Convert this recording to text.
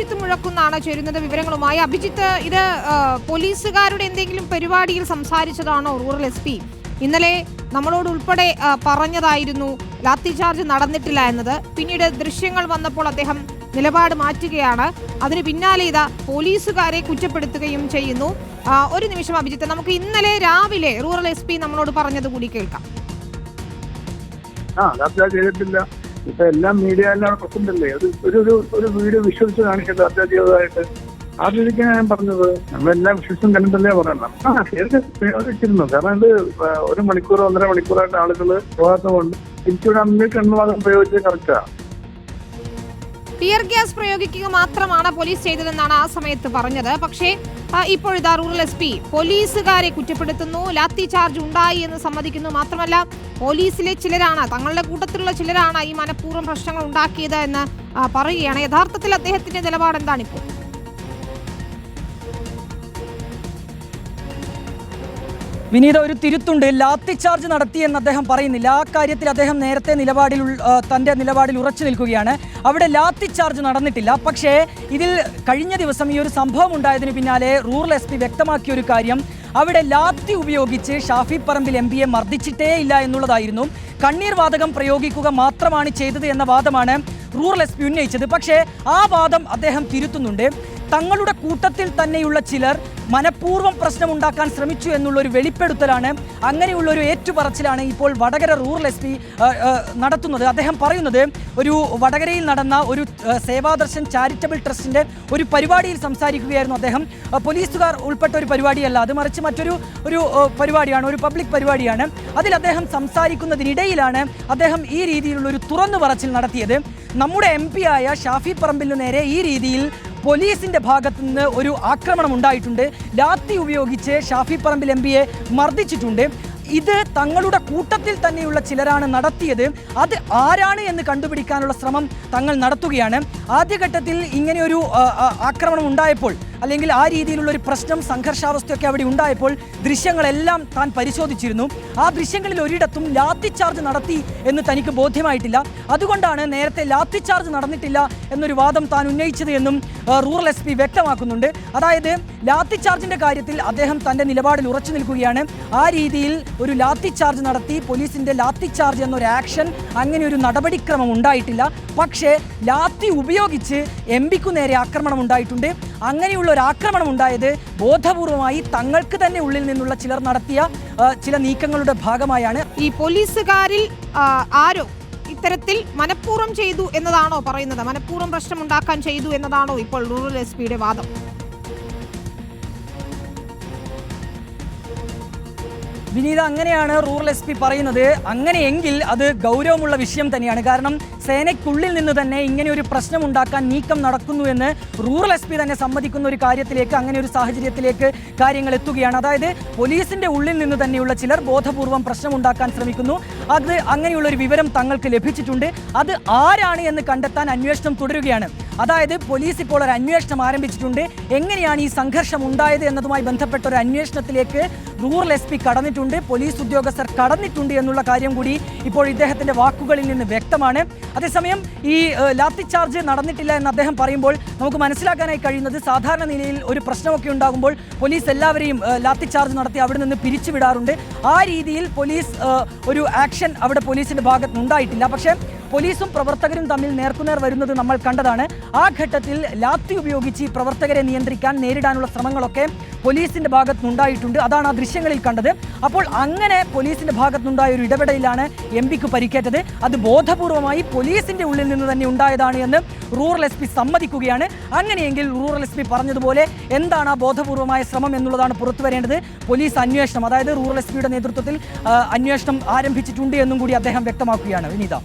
അഭിജിത്ത് മുഴക്കുന്നാണ് ചേരുന്നത് വിവരങ്ങളുമായി. അഭിജിത്ത് ഇത് പോലീസുകാരുടെ എന്തെങ്കിലും പരിപാടിയിൽ സംസാരിച്ചതാണോ റൂറൽ എസ് പി? ഇന്നലെ നമ്മളോട് ഉൾപ്പെടെ പറഞ്ഞതായിരുന്നു. ലാത്തി ചാർജ് നടന്നിട്ടില്ല എന്നത്. പിന്നീട് ദൃശ്യങ്ങൾ വന്നപ്പോൾ അദ്ദേഹം നിലപാട് മാറ്റുകയാണ്. അതിന് പിന്നാലെ ഇതാ പോലീസുകാരെ കുറ്റപ്പെടുത്തുകയും ചെയ്യുന്നു. ഒരു നിമിഷം അഭിജിത്ത് നമുക്ക് ഇന്നലെ രാവിലെ റൂറൽ എസ് പി നമ്മളോട് പറഞ്ഞത് കൂടി കേൾക്കാം. ആ ചെയ്തിട്ടില്ല. ഇപ്പൊ എല്ലാം മീഡിയ എല്ലാം പ്രസന്റ് അല്ലേ ഒരു ഒരു ഒരു വീഡിയോ വിശ്വസിച്ച് കാണിക്കട്ടെ അത്യാധികമായിട്ട്. ആ രീതിക്കാണ് ഞാൻ പറഞ്ഞത്. നമ്മളെല്ലാം വിശ്വസിച്ചും കണ്ടിട്ടല്ലേ പറയണം ആ ശരി പ്രയോഗിച്ചിരുന്നു കാരണം ഇത് ഒരു മണിക്കൂർ ഒന്നര മണിക്കൂറായിട്ട് ആളുകൾ പോകാത്തതുകൊണ്ട് തിരിച്ചുവിടെ അമ്മയ്ക്ക് എണ്ണവാദം പ്രയോഗിച്ചത് കറക്റ്റാ ടിയർ ഗ്യാസ് പ്രയോഗിക്കുക മാത്രമാണ് പോലീസ് ചെയ്തതെന്നാണ് ആ സമയത്ത് പറഞ്ഞത്. പക്ഷേ ഇപ്പോഴിതാ റൂറൽ എസ് പി. പോലീസുകാരെ കുറ്റപ്പെടുത്തുന്നു. ലാത്തി ചാർജ് ഉണ്ടായി എന്ന് സമ്മതിക്കുന്നു. മാത്രമല്ല പോലീസിലെ ചിലരാണ് തങ്ങളുടെ കൂട്ടത്തിലുള്ള ചിലരാണ് ഈ മനഃപൂർവം പ്രശ്നങ്ങൾ ഉണ്ടാക്കിയത് എന്ന് പറയുകയാണ്. യഥാർത്ഥത്തിൽ അദ്ദേഹത്തിന്റെ നിലപാട് എന്താണ് ഇപ്പോൾ വിനീത ഒരു തിരുത്തുണ്ട്. ലാത്തി ചാർജ് നടത്തിയെന്ന് അദ്ദേഹം പറയുന്നില്ല. ആ കാര്യത്തിൽ അദ്ദേഹം നേരത്തെ നിലപാടിൽ തന്റെ നിലപാടിൽ ഉറച്ചു നിൽക്കുകയാണ്. അവിടെ ലാത്തി ചാർജ് നടന്നിട്ടില്ല. പക്ഷേ ഇതിൽ കഴിഞ്ഞ ദിവസം ഈ ഒരു സംഭവം ഉണ്ടായതിനു പിന്നാലെ റൂറൽ എസ് പി വ്യക്തമാക്കിയ ഒരു കാര്യം. അവിടെ ലാത്തി ഉപയോഗിച്ച് ഷാഫി പറമ്പിൽ എം പിയെ മർദ്ദിച്ചിട്ടേ ഇല്ല എന്നുള്ളതായിരുന്നു. കണ്ണീർ വാതകം പ്രയോഗിക്കുക മാത്രമാണ് ചെയ്തത് എന്ന വാദമാണ് റൂറൽ എസ് പി ഉന്നയിച്ചത്. പക്ഷേ ആ വാദം അദ്ദേഹം തിരുത്തുന്നുണ്ട്. തങ്ങളുടെ കൂട്ടത്തിൽ തന്നെയുള്ള ചിലർ മനഃപൂർവം പ്രശ്നമുണ്ടാക്കാൻ ശ്രമിച്ചു എന്നുള്ള ഒരു വെളിപ്പെടുത്തലാണ് അങ്ങനെയുള്ള ഒരു ഏറ്റുപറച്ചിലാണ് ഇപ്പോൾ വടകര റൂറൽ എസ് പി നടത്തുന്നത്. അദ്ദേഹം പറയുന്നത് ഒരു വടകരയിൽ നടന്ന ഒരു സേവാദർശൻ ചാരിറ്റബിൾ ട്രസ്റ്റിന്റെ ഒരു പരിപാടിയിൽ സംസാരിക്കുകയായിരുന്നു അദ്ദേഹം. പോലീസുകാർ ഉൾപ്പെട്ട ഒരു പരിപാടിയല്ല അത് മറിച്ച് മറ്റൊരു ഒരു പരിപാടിയാണ് ഒരു പബ്ലിക് പരിപാടിയാണ്. അതിൽ അദ്ദേഹം സംസാരിക്കുന്നതിനിടയിലാണ് അദ്ദേഹം ഈ രീതിയിലുള്ള ഒരു തുറന്നു പറച്ചിൽ നടത്തിയത്. നമ്മുടെ എം ആയ ഷാഫി പറമ്പിലിനു നേരെ ഈ രീതിയിൽ പോലീസിന്റെ ഭാഗത്തു നിന്ന് ഒരു ആക്രമണം ഉണ്ടായിട്ടുണ്ട്. ലാത്തി ഉപയോഗിച്ച് ഷാഫി പറമ്പിൽ എം പിയെ മർദ്ദിച്ചിട്ടുണ്ട്. ഇത് തങ്ങളുടെ കൂട്ടത്തിൽ തന്നെയുള്ള ചിലരാണ് നടത്തിയത്. അത് ആരാണ് എന്ന് കണ്ടുപിടിക്കാനുള്ള ശ്രമം തങ്ങൾ നടത്തുകയാണ്. ആദ്യഘട്ടത്തിൽ ഇങ്ങനെയൊരു ആക്രമണം ഉണ്ടായപ്പോൾ അല്ലെങ്കിൽ ആ രീതിയിലുള്ള ഒരു പ്രശ്നം സംഘർഷാവസ്ഥയൊക്കെ അവിടെ ഉണ്ടായപ്പോൾ ദൃശ്യങ്ങളെല്ലാം താൻ പരിശോധിച്ചിരുന്നു. ആ ദൃശ്യങ്ങളിൽ ഒരിടത്തും ലാത്തി ചാർജ് നടത്തി എന്ന് തനിക്ക് ബോധ്യമായിട്ടില്ല. അതുകൊണ്ടാണ് നേരത്തെ ലാത്തി ചാർജ് നടന്നിട്ടില്ല എന്നൊരു വാദം താൻ ഉന്നയിച്ചത് എന്നും റൂറൽ എസ് പി വ്യക്തമാക്കുന്നുണ്ട്. അതായത് ലാത്തി ചാർജിന്റെ കാര്യത്തിൽ അദ്ദേഹം തന്റെ നിലപാടിൽ ഉറച്ചു നിൽക്കുകയാണ്. ആ രീതിയിൽ ഒരു ലാത്തി ചാർജ് നടത്തി പോലീസിന്റെ ലാത്തി ചാർജ് എന്നൊരു ആക്ഷൻ അങ്ങനെ ഒരു നടപടിക്രമം ഉണ്ടായിട്ടില്ല. പക്ഷേ ലാത്തി ഉപയോഗിച്ച് എം പിക്കു നേരെ ആക്രമണം ഉണ്ടായിട്ടുണ്ട്. അങ്ങനെയുള്ള ഒരു ആക്രമണം ഉണ്ടായത് ബോധപൂർവമായി തങ്ങൾക്ക് തന്നെ ഉള്ളിൽ നിന്നുള്ള ചിലർ നടത്തിയ ചില നീക്കങ്ങളുടെ ഭാഗമായാണ്. ഈ പോലീസുകാരിൽ ആരോ ഇത്തരത്തിൽ മനഃപൂർവം ചെയ്തു എന്നതാണോ പറയുന്നത്? മനഃപൂർവം പ്രശ്നമുണ്ടാക്കാൻ ചെയ്തു എന്നതാണോ ഇപ്പോൾ റൂറൽ എസ് പിയുടെ വാദം? വിനീത അങ്ങനെയാണ് റൂറൽ എസ് പി പറയുന്നത്. അങ്ങനെയെങ്കിൽ അത് ഗൗരവമുള്ള വിഷയം തന്നെയാണ്. കാരണം സേനയ്ക്കുള്ളിൽ നിന്ന് തന്നെ ഇങ്ങനെ ഒരു പ്രശ്നം ഉണ്ടാക്കാൻ നീക്കം നടക്കുന്നു എന്ന് റൂറൽ എസ് പി തന്നെ സമ്മതിക്കുന്ന ഒരു കാര്യത്തിലേക്ക് അങ്ങനെ ഒരു സാഹചര്യത്തിലേക്ക് കാര്യങ്ങൾ എത്തുകയാണ്. അതായത് പോലീസിന്റെ ഉള്ളിൽ നിന്ന് തന്നെയുള്ള ചിലർ ബോധപൂർവം പ്രശ്നമുണ്ടാക്കാൻ ശ്രമിക്കുന്നു. അത് അങ്ങനെയുള്ള ഒരു വിവരം തങ്ങൾക്ക് ലഭിച്ചിട്ടുണ്ട്. അത് ആരാണ് എന്ന് കണ്ടെത്താൻ അന്വേഷണം തുടരുകയാണ്. അതായത് പോലീസ് ഇപ്പോൾ ഒരു അന്വേഷണം ആരംഭിച്ചിട്ടുണ്ട്. എങ്ങനെയാണ് ഈ സംഘർഷം ഉണ്ടായത് എന്നതുമായി ബന്ധപ്പെട്ട ഒരു അന്വേഷണത്തിലേക്ക് റൂറൽ എസ് പി കടന്നിട്ടുണ്ട്. പോലീസ് ഉദ്യോഗസ്ഥർ കടന്നിട്ടുണ്ട് എന്നുള്ള കാര്യം കൂടി ഇപ്പോൾ ഇദ്ദേഹത്തിന്റെ വാക്കുകളിൽ നിന്ന് വ്യക്തമാണ്. അതേസമയം ഈ ലാത്തി ചാർജ് നടന്നിട്ടില്ല എന്ന് അദ്ദേഹം പറയുമ്പോൾ നമുക്ക് മനസ്സിലാക്കാനായി കഴിയുന്നത് സാധാരണ നിലയിൽ ഒരു പ്രശ്നമൊക്കെ ഉണ്ടാകുമ്പോൾ പോലീസ് എല്ലാവരെയും ലാത്തി ചാർജ് നടത്തി അവിടെ നിന്ന് പിരിച്ചുവിടാറുണ്ട്. ആ രീതിയിൽ പോലീസ് ഒരു ആക്ഷൻ അവിടെ പോലീസിന്റെ ഭാഗത്ത് ഉണ്ടായിട്ടില്ല. പക്ഷേ പോലീസും പ്രവർത്തകരും തമ്മിൽ നേർക്കുനേർ വരുന്നത് നമ്മൾ കണ്ടതാണ്. ആ ഘട്ടത്തിൽ ലാത്തി ഉപയോഗിച്ച് പ്രവർത്തകരെ നിയന്ത്രിക്കാൻ നേരിടാനുള്ള ശ്രമങ്ങളൊക്കെ പോലീസിന്റെ ഭാഗത്തുനിന്നുണ്ടായിട്ടുണ്ട്. അതാണ് ആ ദൃശ്യങ്ങളിൽ കണ്ടത്. അപ്പോൾ അങ്ങനെ പോലീസിന്റെ ഭാഗത്തുനിന്നുണ്ടായ ഒരു ഇടപെടലിലാണ് എം പിക്ക് പരിക്കേറ്റത്. അത് ബോധപൂർവമായി പോലീസിന്റെ ഉള്ളിൽ നിന്ന് തന്നെ ഉണ്ടായതാണ് എന്ന് റൂറൽ എസ് പി സമ്മതിക്കുകയാണ്. അങ്ങനെയെങ്കിൽ റൂറൽ എസ് പി പറഞ്ഞതുപോലെ എന്താണ് ആ ബോധപൂർവമായ ശ്രമം എന്നുള്ളതാണ് പുറത്തു വരേണ്ടത്. പോലീസ് അന്വേഷണം അതായത് റൂറൽ എസ് പിയുടെ നേതൃത്വത്തിൽ അന്വേഷണം ആരംഭിച്ചിട്ടുണ്ട് എന്നും കൂടി അദ്ദേഹം വ്യക്തമാക്കുകയാണ്. വിനീത.